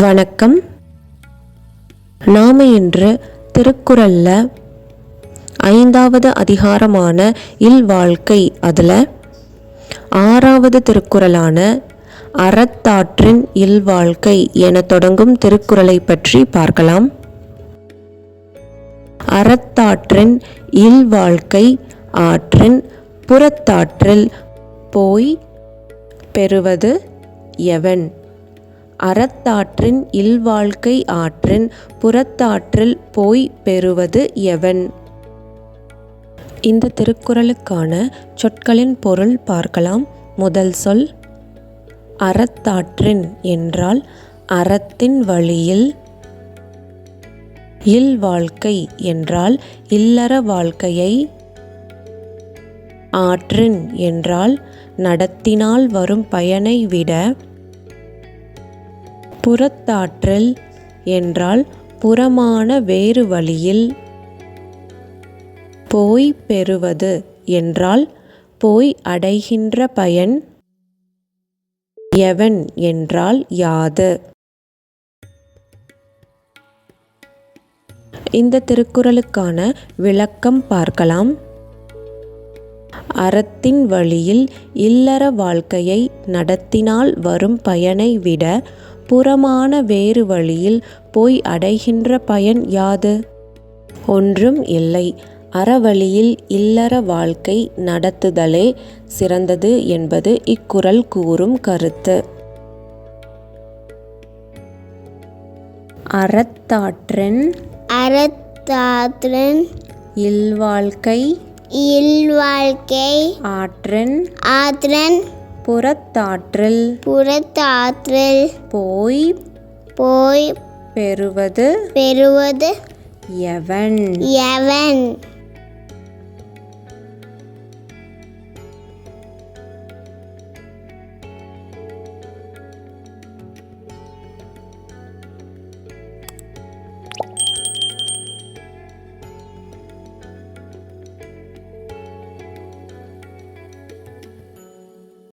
வணக்கம். நாம இன்று திருக்குறள்ல ஐந்தாவது அதிகாரமான இல்வாழ்க்கை அதில் ஆறாவது திருக்குறளான அறத்தாற்றின் இல்வாழ்க்கை என தொடங்கும் திருக்குறளை பற்றி பார்க்கலாம். அறத்தாற்றின் இல்வாழ்க்கை ஆற்றின் புறத்தாற்றில் போய் பெறுவது எவன்? அறத்தாற்றின் இல்வாழ்க்கை ஆற்றின் புறத்தாற்றில் போய் பெறுவது எவன்? இந்த திருக்குறளுக்கான சொற்களின் பொருள் பார்க்கலாம். முதல் சொல் அறத்தாற்றின் என்றால் அறத்தின் வழியில் இல் வாழ்க்கை என்றால் இல்லற வாழ்க்கையை ஆற்றின் என்றால் நடத்தினால் வரும் பயனை விட புறத்தாற்றல் என்றால் புறமான வேறு வழியில் போய் பெறுவது என்றால் போய் அடைகின்ற பயன் எவன் என்றால் யாது. இந்த திருக்குறளுக்கான விளக்கம் பார்க்கலாம். அறத்தின் வழியில் இல்லற வாழ்க்கையை நடத்தினால் வரும் பயனை விட புறமான வேறு வழியில் போய் அடைகின்ற பயன் யாது? ஒன்றும் இல்லை. அறவழியில் இல்லற வாழ்க்கை நடத்துதலே சிறந்தது என்பது இக்குறள் கூறும் கருத்து. அறத்தாற்றின் அறத்தாற்றின் இல்வாழ்க்கை இல்வாழ்க்கை ஆற்றின் ஆற்றன் புறத்தாற்றில். புறத்தாற்றில். போய் போய் பெறுவது பெறுவது எவன்? எவன்?